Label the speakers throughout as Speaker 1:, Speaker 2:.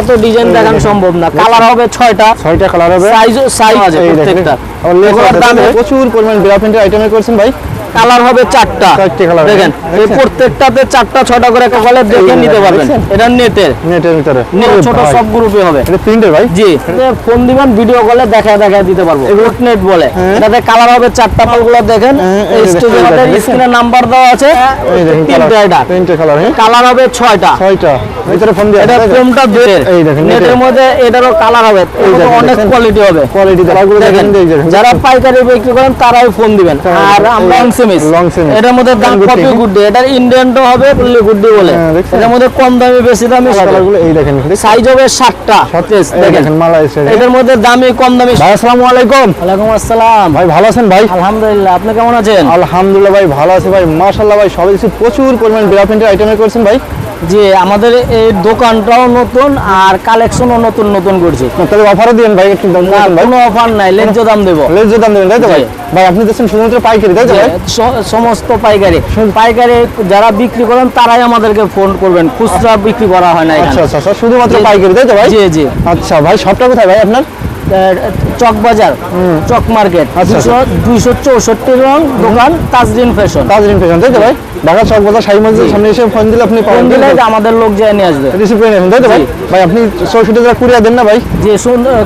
Speaker 1: এত ডিজাইন দেখানো সম্ভব না। কালার হবে ছয়টা।
Speaker 2: ছয়টা কালার হবে।
Speaker 1: সাইজ সাইজ প্রত্যেকটা।
Speaker 2: আর লেস
Speaker 1: দামে
Speaker 2: প্রচুর পরিমাণ বিরা প্রিন্টের আইটেমে করছেন ভাই।
Speaker 1: কালার হবে চারটা। দেখেন এই
Speaker 2: দেখছেন?
Speaker 1: প্রত্যেকটাতে চারটা ছটা করে কালার দেখে নিতে পারবেন। এটা নেটের।
Speaker 2: নেটের ভিতরে।
Speaker 1: ছোট সব গ্রুপে হবে।
Speaker 2: এটা প্রিন্টের ভাই?
Speaker 1: জি। ফোন দিবেন ভিডিও কলে দেখা দেখা দিতে পারব। নেট বলে। এটাতে কালার হবে চারটা মালগুলো দেখেন।
Speaker 2: হ্যাঁ, এই দেখেন,
Speaker 1: স্ক্রিনে নাম্বার দেওয়া আছে। তিনটা এটা।
Speaker 2: প্রিন্টের কালার হ্যাঁ।
Speaker 1: কালার হবে ছয়টা।
Speaker 2: ছয়টা। ভিতরে ফোন দিয়ে
Speaker 1: এটা ফ্রেমটা দুয়ের
Speaker 2: এই দেখেন,
Speaker 1: নেটের। মধ্যে এটারও কালার হবে। অনেক কোয়ালিটি হবে।
Speaker 2: কোয়ালিটি দেখেন
Speaker 1: যারা পাইকারি বিক্রি করেন তারাই ফোন দিবেন। আর আমরা সেমিস। এটার মধ্যে দাম কপি গুড্ডি। এটার ইন্ডিয়ানটা হবে গুড্ডি বলে।
Speaker 2: হ্যাঁ,
Speaker 1: এটার মধ্যে কম দামি বেশি দামি
Speaker 2: কালারগুলো এই দেখেন।
Speaker 1: সাইজ হবে ষাটটা।
Speaker 2: এই
Speaker 1: দেখেন।
Speaker 2: দেখেন
Speaker 1: এটার মধ্যে দামি কম দামি
Speaker 2: ভাই আসসালামু আলাইকুম।
Speaker 1: ওয়ালাইকুম আসসালাম।
Speaker 2: ভাই ভালো আছেন ভাই?
Speaker 1: আলহামদুলিল্লাহ। আপনি কেমন আছেন?
Speaker 2: আলহামদুলিল্লাহ ভাই ভালো আছে ভাই। মাশাআল্লাহ ভাই সবাই কিছু প্রচুর পরিমাণ আইটেমে করছেন ভাই।
Speaker 1: জি আমাদের এই দোকানটাও নতুন আর কালেকশনও নতুন নতুন করছি।
Speaker 2: তাহলে অফারও দিন ভাই একটু দাম
Speaker 1: কোনো অফার নাই লেজ্জ দাম দেবো।
Speaker 2: লেজ দাম দেবেন তাই তো ভাই? ভাই আপনি দিচ্ছেন শুধুমাত্র পাইকারি তাই তো ভাই?
Speaker 1: সমস্ত পাইকারি। পাইকারি যারা বিক্রি করেন তারাই আমাদেরকে ফোন করবেন। খুচরা বিক্রি করা হয় না
Speaker 2: আচ্ছা আচ্ছা আচ্ছা, শুধুমাত্র পাইকারি তাই তো ভাই?
Speaker 1: জি জি।
Speaker 2: আচ্ছা ভাই সবটা কোথায় ভাই আপনার?
Speaker 1: চক বাজার চক মার্কেট।
Speaker 2: আচ্ছা,
Speaker 1: দুইশো চৌষট্টি রং দোকান তাজরিন ফ্যাশন।
Speaker 2: তাজরিন পেছন তাই তো ভাই? ঢাকা চক বাজার সাই মসজিদের সামনে এসে ফোন দিলে আপনি
Speaker 1: ফোন দিলে আমাদের লোক যায় নিয়ে আসবে।
Speaker 2: রিসিভ করে নেবেন তাই তো ভাই? ভাই আপনি চৌষট্টি টাকা কুড়িয়ে দেন না ভাই?
Speaker 1: যে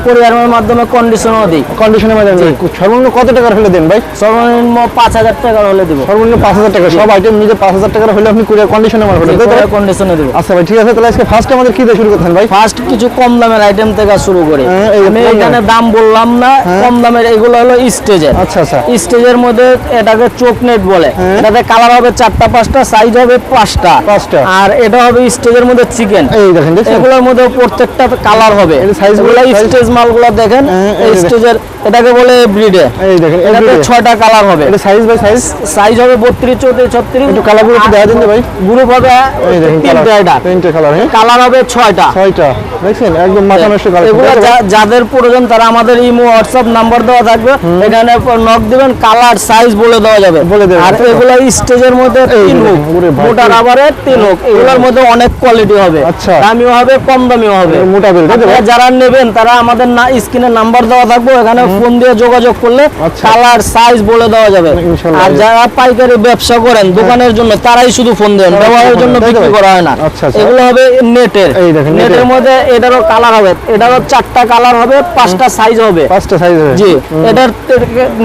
Speaker 1: কোরিয়ারের মাধ্যমে কন্ডিশনও দিই।
Speaker 2: কন্ডিশনের মাধ্যমে সর্বনিম্ন কত টাকার হলে দেন ভাই?
Speaker 1: সর্বনিম্ন পাঁচ হাজার টাকার হলে দেবো।
Speaker 2: সর্বনিম্ন পাঁচ হাজার টাকা। সব আইটেম পাঁচ হাজার টাকার হলে আপনি কুড়িয়ে কন্ডিশনের মাল হলে?
Speaker 1: কন্ডিশনে দেবো।
Speaker 2: আচ্ছা ভাই ঠিক আছে তাহলে আজকে ফার্স্ট আমাদের কি দিয়ে শুরু করতেন ভাই?
Speaker 1: ফার্স্ট কিছু কম দামের আইটেম থেকে শুরু করি।
Speaker 2: হ্যাঁ,
Speaker 1: আমি এখানে দাম বললাম না কম দামের এগুলো হলো স্টেজের
Speaker 2: আচ্ছা আচ্ছা।
Speaker 1: স্টেজের মধ্যে এটাকে চোখ নেট বলে। এটাতে কালার হবে চারটা পাঁচটা সাইজ হবে পাঁচটা
Speaker 2: পাঁচটা।
Speaker 1: আর এটা হবে স্টেজের মধ্যে চিকেন
Speaker 2: এই দেখেন
Speaker 1: এগুলোর মধ্যে প্রত্যেকটা কালার হবে
Speaker 2: এর size গুলো-
Speaker 1: এগুলো
Speaker 2: size-
Speaker 1: স্টেজ মালগুলো দেখেন
Speaker 2: হ্যাঁ,
Speaker 1: এই
Speaker 2: এই দেখেন।
Speaker 1: স্টেজের এটাকে বলে ব্রিডে
Speaker 2: এই দেখেন
Speaker 1: এটাতে
Speaker 2: everyday।
Speaker 1: ছয়টা কালার হবে।
Speaker 2: এটা সাইজ বাই সাইজ
Speaker 1: সাইজ হবে বত্রিশ চৌত্রিশ ছত্রিশ।
Speaker 2: একটু কালারগুলো একটু দেখা দিন ভাই।
Speaker 1: গ্রুপ হবে
Speaker 2: এই দেখেন
Speaker 1: তিনটা এটা।
Speaker 2: প্রিন্টের কালার হ্যাঁ?
Speaker 1: কালার হবে ছয়টা।
Speaker 2: ছয়টা। দেখছেন? একদম মাথা নষ্ট কালার
Speaker 1: এগুলো যাদের প্রয়োজন তারা আমাদের ইমো হোয়াটসঅ্যাপ নাম্বার দেওয়া থাকবে। এখানে নক দিবেন কালার সাইজ বলে দেওয়া যাবে।
Speaker 2: বলে দেবেন,
Speaker 1: আর? এগুলো স্টেজের মধ্যে তিন হোক মোটা রাবারের তিন হোক এগুলোর মধ্যে অনেক কোয়ালিটি হবে।
Speaker 2: আচ্ছা।
Speaker 1: দামিও হবে কম দামিও হবে।
Speaker 2: মোটা বেল
Speaker 1: যারা নেবেন তারা আমাদের না স্ক্রিনে নাম্বার দেওয়া থাকবে। এখানে ফোন দিয়ে যোগাযোগ করলে
Speaker 2: আচ্ছা।
Speaker 1: কালার সাইজ বলে দেওয়া যাবে। আর যারা পাইকারি ব্যবসা করেন দোকানের জন্য তারাই শুধু ফোন দেন ব্যবহারের জন্য বিক্রি করা হয় না।
Speaker 2: আচ্ছা, আচ্ছা।
Speaker 1: এগুলো হবে নেটের।
Speaker 2: নেটের।
Speaker 1: মধ্যে এটারও কালার হবে এটারও চারটা কালার হবে পাঁচটা সাইজ হবে।
Speaker 2: পাঁচটা সাইজ হবে।
Speaker 1: জি এটার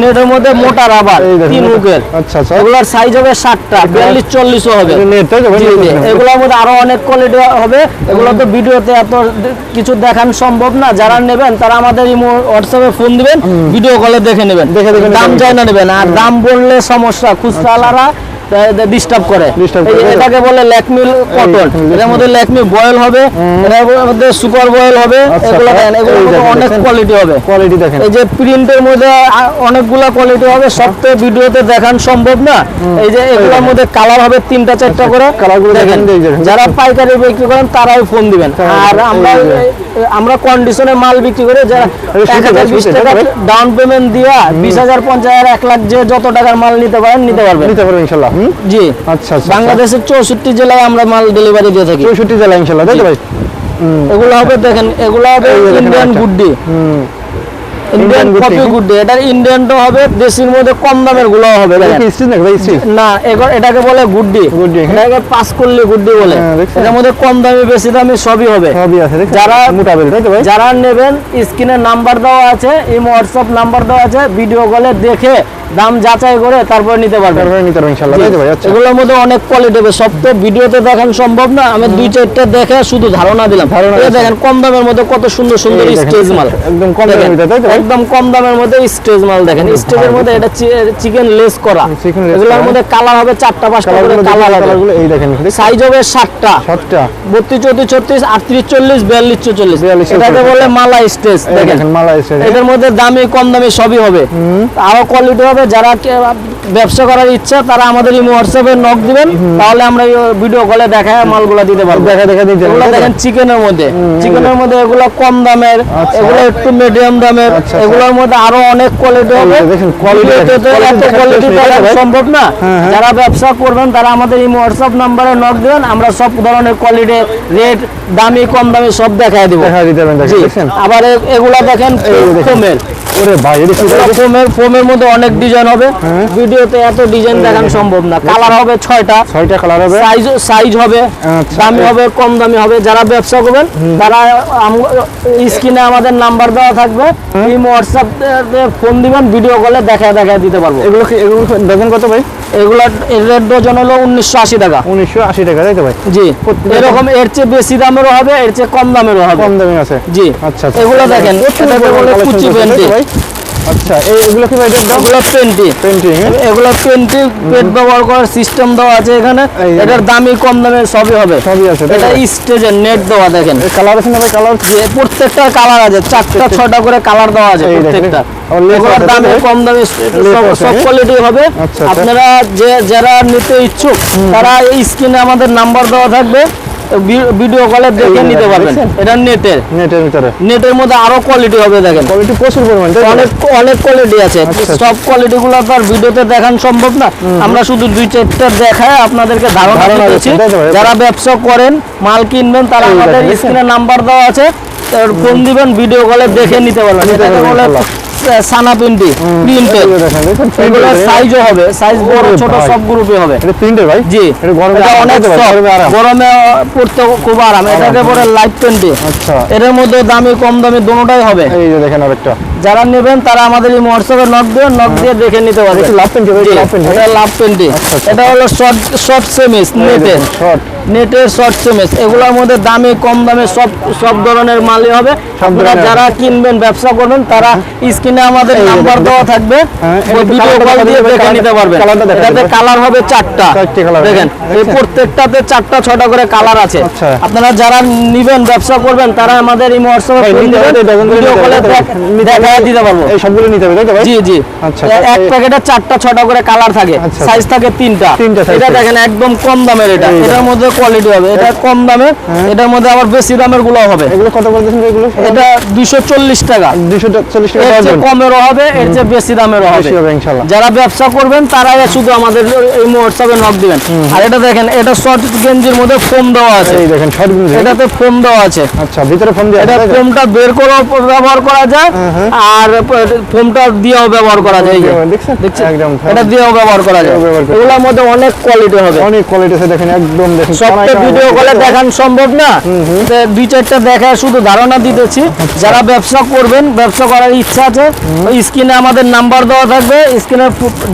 Speaker 1: নেটের মধ্যে মোটা রাবার তিন। হুকের
Speaker 2: আচ্ছা আচ্ছা।
Speaker 1: এগুলোর সাইজ হবে ষাটটা বিয়াল্লিশ চল্লিশও হবে।
Speaker 2: net।
Speaker 1: এগুলোর মধ্যে আরও অনেক কোয়ালিটি হবে। এগুলো তো ভিডিওতে এত কিছু দেখান সম্ভব না। যারা নেবেন তারা আমাদের ইমো হোয়াটসঅ্যাপে ফোন দিবেন। ভিডিও কলে দেখে নেবেন
Speaker 2: দেখে দেখে
Speaker 1: দাম। চাই না নেবেন আর দাম বললে সমস্যা খুচরালারা ডিস্টার্ব করে। এটাকে বলে ল্যাকমিল কটন এটার মধ্যে ল্যাকমি বয়েল হবে এটার মধ্যে সুপার বয়েল হবে
Speaker 2: আচ্ছা,
Speaker 1: এগুলো
Speaker 2: এই
Speaker 1: মধ্যে
Speaker 2: দেখেন,
Speaker 1: অনেক কোয়ালিটি হবে।
Speaker 2: কোয়ালিটি দেখেন।
Speaker 1: এই যে প্রিন্টের মধ্যে অনেকগুলা কোয়ালিটি হবে সব তো ভিডিওতে দেখান সম্ভব না। এই যে এগুলোর মধ্যে কালার হবে তিনটা চারটা করে।
Speaker 2: কালারগুলো
Speaker 1: দেখেন। যারা পাইকারি বিক্রি করেন তারাই ফোন দিবেন। আর আমরা আমরা কন্ডিশনে মাল বিক্রি করে যারা ডাউন পেমেন্ট দিয়া বিশ হাজার পঞ্চাশ হাজার এক লাখ যে যত টাকার মাল নিতে পারেন নিতে পারবেন।
Speaker 2: নিতে পারবেন ইনশাল্লাহ। হুম?
Speaker 1: জি।
Speaker 2: আচ্ছা আচ্ছা
Speaker 1: বাংলাদেশের চৌষট্টি জেলায় আমরা মাল ডেলিভারি দিয়ে থাকি।
Speaker 2: চৌষট্টি জেলা ইনশাল্লাহ তাই তো ভাই?
Speaker 1: এগুলো হবে দেখেন এগুলো হবে ইন্ডিয়ান। গুড্ডি। ইন্ডিয়ান
Speaker 2: Indian
Speaker 1: কপি
Speaker 2: গুড্ডি।
Speaker 1: গুড্ডি এটার ইন্ডিয়ানটা হবে দেশির মধ্যে কম দামেরগুলো হবে না এটাকে বলে গুড্ডি
Speaker 2: গুড্ডি, হ্যাঁ।
Speaker 1: এটাকে পাস করলে গুড্ডি বলে।
Speaker 2: হ্যাঁ,
Speaker 1: এটার মধ্যে কম দামি বেশি দামি সবই হবে।
Speaker 2: সবই আছে
Speaker 1: যারা-
Speaker 2: মোটা বেল তাই তো ভাই?
Speaker 1: যারা নেবেন স্ক্রিনে নাম্বার দেওয়া আছে এই হোয়াটসঅ্যাপ নাম্বার দেওয়া আছে ভিডিও কলে দেখে দাম যাচাই করে তারপর নিতে
Speaker 2: তারপরে নিতে ভাই? আচ্ছা।
Speaker 1: এগুলোর মধ্যে অনেক কোয়ালিটি হবে। সব তো ভিডিওতে দেখান সম্ভব না। আমি দুই চারটা দেখে শুধু ধারণা দিলাম।
Speaker 2: ধারণা
Speaker 1: দেখেন কম দামের মধ্যে কত সুন্দর সুন্দর স্টেজ মাল।
Speaker 2: একদম কম দামের তাই তো?
Speaker 1: একদম কম দামের মধ্যে স্টেজ মাল দেখেন। স্টেজের মধ্যে এটা চিকেন লেস করা। এগুলোর মধ্যে কালার হবে চারটা পাঁচটা করে কালার হবে।
Speaker 2: এই দেখেন
Speaker 1: সাইজ হবে সাতটা।
Speaker 2: সাতটা।
Speaker 1: বত্রিশ চৌত্রিশ ছত্রিশ আটত্রিশ চল্লিশ বিয়াল্লিশ চল্লিশ
Speaker 2: 42,
Speaker 1: এটাকে বলে মালা স্টেজ দেখেন।
Speaker 2: মালা এসে
Speaker 1: এটার মধ্যে দামি কম দামি সবই হবে। আরও কোয়ালিটি হবে যারা ব্যবসা করার ইচ্ছা তারা আমাদের এই হোয়াটসঅ্যাপে নক দিবেন তাহলে আমরা ভিডিও কলে দেখায় মালগুলো দিতে পারব।
Speaker 2: দেখা দেখা দিতে
Speaker 1: এগুলো দেখেন চিকেনের মধ্যে। চিকেনের মধ্যে এগুলো কম দামের
Speaker 2: আচ্ছা।
Speaker 1: এগুলো একটু মিডিয়াম দামের।
Speaker 2: আচ্ছা।
Speaker 1: এগুলোর মধ্যে আরও অনেক কোয়ালিটি হবে।
Speaker 2: দেখেন, quality
Speaker 1: তো এত কোয়ালিটি সম্ভব না।
Speaker 2: হ্যাঁ, হ্যাঁ।
Speaker 1: যারা ব্যবসা করবেন তারা আমাদের এই হোয়াটসঅ্যাপ নাম্বারে নক দিবেন। আমরা সব ধরনের কোয়ালিটি রেট দামি কম দামি সব দেখায় দেবো। আবার এগুলা দেখেন। ফোমের
Speaker 2: ওরে ভাই এটা কি
Speaker 1: এগুলা ফোমের ফোমের মধ্যে অনেক ডিজাইন হবে।
Speaker 2: হ্যাঁ।
Speaker 1: ভিডিওতে এত ডিজাইন দেখানো সম্ভব না। কালার হবে ছয়টা।
Speaker 2: ছয়টা কালার হবে।
Speaker 1: সাইজ সাইজ হবে
Speaker 2: আচ্ছা।
Speaker 1: দামি হবে কম দামি হবে। যারা ব্যবসা করবেন তারা স্ক্রিনে আমাদের নাম্বার দেওয়া থাকবে। এই হোয়াটসঅ্যাপে ফোন দিবেন ভিডিও কলে দেখা দেখা দিতে পারব।
Speaker 2: এগুলো এগুলো ডজন কত ভাই?
Speaker 1: এগুলা ডজন হলো উনিশশো আশি টাকা।
Speaker 2: উনিশশো আশি টাকা তাই তো ভাই?
Speaker 1: জি। এরকম এর চেয়ে বেশি দামেরও হবে এর চেয়ে কম দামেরও হবে।
Speaker 2: কম দামে আছে।
Speaker 1: জি।
Speaker 2: আচ্ছা আচ্ছা।
Speaker 1: এগুলো দেখেন কুচি?
Speaker 2: আচ্ছা এই এগুলো কি ভাই দাম?
Speaker 1: এগুলো পেন্টি
Speaker 2: পেন্টিং
Speaker 1: এগুলো পেন্টি পেট ব্যবহার করার সিস্টেম দেওয়া আছে এখানে। এটার দামি কম দামে সবই হবে।
Speaker 2: সবই আছে
Speaker 1: এটা স্টেজের নেট দেওয়া দেখেন।
Speaker 2: কালার আছে না ভাই কালার
Speaker 1: যে প্রত্যেকটা কালার আছে চারটা ছটা করে কালার দেওয়া আছে প্রত্যেকটা। এগুলোর দামে কম দামে সব- সব
Speaker 2: হ্যাঁ?
Speaker 1: কোয়ালিটি হবে।
Speaker 2: আচ্ছা, আচ্ছা।
Speaker 1: আপনারা যে যারা নিতে ইচ্ছুক তারা এই স্ক্রিনে আমাদের নাম্বার দেওয়া থাকবে। ভিডিও কলে দেখে নিতে পারবেন। এটা নেটের।
Speaker 2: নেটের ভিতরে।
Speaker 1: নেটের মধ্যে আরও কোয়ালিটি হবে দেখেন।
Speaker 2: কোয়ালিটি প্রচুর পরিমাণ
Speaker 1: অনেক অনেক কোয়ালিটি আছে।
Speaker 2: আচ্ছা।
Speaker 1: সব কোয়ালিটি গুলো তো আর ভিডিওতে দেখানো সম্ভব না। আমরা শুধু দুই চারটা দেখায় আপনাদেরকে ধারণা
Speaker 2: দিচ্ছি?
Speaker 1: যারা ব্যবসা করেন মাল কিনবেন তারা আমাদের স্ক্রিনে নাম্বার দেওয়া আছে। ফোন দিবেন ভিডিও কলে দেখে নিতে পারবেন। সানা প্রিন্টি প্রিন্টেড
Speaker 2: এগুলো
Speaker 1: সাইজও হবে সাইজ বড় ছোট সব গ্রুপে হবে।
Speaker 2: এটা প্রিন্টেড ভাই?
Speaker 1: জি।
Speaker 2: এটা গরমে
Speaker 1: অনেক
Speaker 2: গরমে আরাম।
Speaker 1: গরমে পড়তে খুব আরাম। এটাকে পরে লাইট
Speaker 2: আচ্ছা।
Speaker 1: এটার মধ্যে দামি কম দামি দুটোটাই হবে।
Speaker 2: এই যে দেখেন আরেকটা।
Speaker 1: যারা নেবেন তারা আমাদের এই হোয়াটসঅ্যাপে নক দিয়ে নক দিয়ে দেখে নিতে
Speaker 2: একটু লাভ পেন্টি ভাই লাভ পেন্টি
Speaker 1: এটা লাভ পেন্টি
Speaker 2: আচ্ছা, আচ্ছা।
Speaker 1: এটা হলো শর্ট শর্ট সেমিস নেটের
Speaker 2: শর্ট
Speaker 1: নেটের শর্ট সেমিস এগুলোর মধ্যে দামি কম দামে সব সব ধরনের মালই হবে। আপনারা যারা কিনবেন ব্যবসা করবেন তারা স্ক্রিনে আমাদের নাম্বার দেওয়া থাকবে।
Speaker 2: হ্যাঁ,
Speaker 1: ভিডিও কল দিয়ে দেখে নিতে পারবেন। এটাতে কালার হবে চারটা। দেখেন এই প্রত্যেকটাতে চারটা ছটা করে কালার আছে।
Speaker 2: আচ্ছা।
Speaker 1: আপনারা যারা নিবেন ব্যবসা করবেন তারা আমাদের এই হোয়াটসঅ্যাপে ভিডিও কলে। দেখা দিতে পারব।
Speaker 2: এই সবগুলো নিতে হবে তাই তো ভাই?
Speaker 1: জি জি।
Speaker 2: আচ্ছা,
Speaker 1: এক
Speaker 2: এই-
Speaker 1: প্যাকেটে চারটা ছটা করে কালার থাকে
Speaker 2: আচ্ছা,
Speaker 1: সাইজ থাকে তিনটা।
Speaker 2: তিনটা
Speaker 1: এটা দেখেন একদম কম দামের এটা। এটার মধ্যে কোয়ালিটি হবে। এটা কম দামের এটার মধ্যে আবার বেশি দামেরগুলো হবে।
Speaker 2: এগুলো কত করে দিচ্ছেন এগুলো?
Speaker 1: এটা দুইশো চল্লিশ টাকা।
Speaker 2: দুশো চল্লিশ টাকা
Speaker 1: এর কমেরও হবে এর চেয়ে বেশি দামেরও হবে।
Speaker 2: ইনশাল্লাহ
Speaker 1: যারা ব্যবসা করবেন তারাই শুধু আমাদের এই হোয়াটসঅ্যাপে নক দিবেন। আর এটা দেখেন এটা শর্ট গেঞ্জির মধ্যে ফোম দেওয়া আছে।
Speaker 2: এই দেখেন শর্টগুলো
Speaker 1: এটাতে ফোম দেওয়া আছে।
Speaker 2: আচ্ছা ভিতরে ফোন দিয়ে
Speaker 1: এটা ফোমটা বের করেও ব্যবহার করা যায়। আর ফোমটা দিয়েও ব্যবহার করা যায়
Speaker 2: দেখছেন? একদম
Speaker 1: এটা দিয়েও ব্যবহার করা যায়। এগুলোর মধ্যে অনেক কোয়ালিটি হবে।
Speaker 2: অনেক কোয়ালিটি আছে দেখেন একদম দেখেন
Speaker 1: সবটা ভিডিও কলে দেখান সম্ভব না? তো দুই চারটা দেখায় শুধু ধারণা দিতেছি।
Speaker 2: আচ্ছা।
Speaker 1: যারা ব্যবসা করবেন ব্যবসা করার ইচ্ছা আছে ওই স্ক্রিনে আমাদের নাম্বার দেওয়া থাকবে। স্ক্রিনে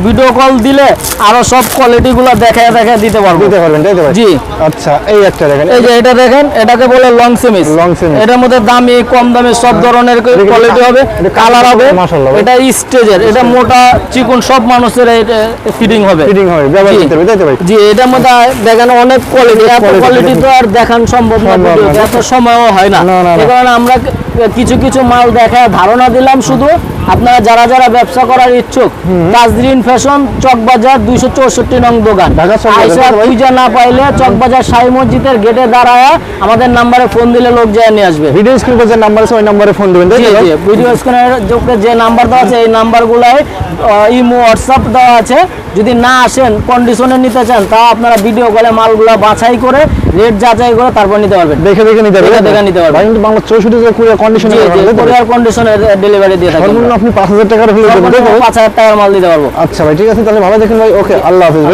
Speaker 1: ভিডিও কল দিলে আরও সব কোয়ালিটি গুলো দেখায় দেখায় দিতে পারব।
Speaker 2: দিতে পারবেন তাই তো
Speaker 1: জি।
Speaker 2: আচ্ছা এই একটা দেখেন।
Speaker 1: এই যে এটা দেখেন এটাকে বলে লং সেমিস
Speaker 2: লং semis।
Speaker 1: এটার মধ্যে দামি কম দামি সব ধরনের কোয়ালিটি হবে। কালার হবে।
Speaker 2: মাশাআল্লাহ
Speaker 1: এটা স্টেজের এটা মোটা চিকন সব মানুষের ফিটিং হবে।
Speaker 2: ফিটিং হবে ব্যবহার। করতে হবে তাই তো ভাই?
Speaker 1: জি এটার মধ্যে দেখানো অনেক কোয়ালিটি এত কোয়ালিটি তো আর দেখান সম্ভব না। এত সময়ও হয় না। এই কারণে আমরা কিছু কিছু মাল দেখা ধারণা দিলাম শুধু। আপনারা যারা যারা ব্যবসা করার ইচ্ছুক তাজরিন ফ্যাশন চকবাজার দুইশো চৌষট্টি নং দোকান? খুঁজে না পাইলে চকবাজার সাই মসজিদের গেটে দাঁড়ায় আমাদের নাম্বারে ফোন দিলে লোক যায় নিয়ে আসবে।
Speaker 2: ভিডিও স্ক্রিন যে নাম্বার আছে ওই নাম্বারে ফোন দিবেন
Speaker 1: ভিডিও স্ক্রিনের যে নাম্বার দেওয়া আছে এই নাম্বারগুলোয় ইমো হোয়াটসঅ্যাপ দেওয়া আছে। যদি না আসেন কন্ডিশনে নিতে চান তা আপনারা ভিডিও কলে মালগুলো বাছাই করে রেট যাচাই করে তারপর নিতে পারবেন।
Speaker 2: দেখে দেখে নিতে হবে
Speaker 1: দেখে নিতে পারবেন।
Speaker 2: কিন্তু বাংলা চৌষট্টি কন্ডিশনে
Speaker 1: জি জি কোরিয়ার কন্ডিশনে ডেলিভারি দিয়ে থাকি
Speaker 2: সর্বনিম্ন আপনি পাঁচ হাজার টাকার হলে
Speaker 1: টাকার মাল দিতে পারব।
Speaker 2: আচ্ছা ভাই ঠিক আছে তাহলে ভালো দেখেন ভাই। ওকে আল্লাহ হাফিজ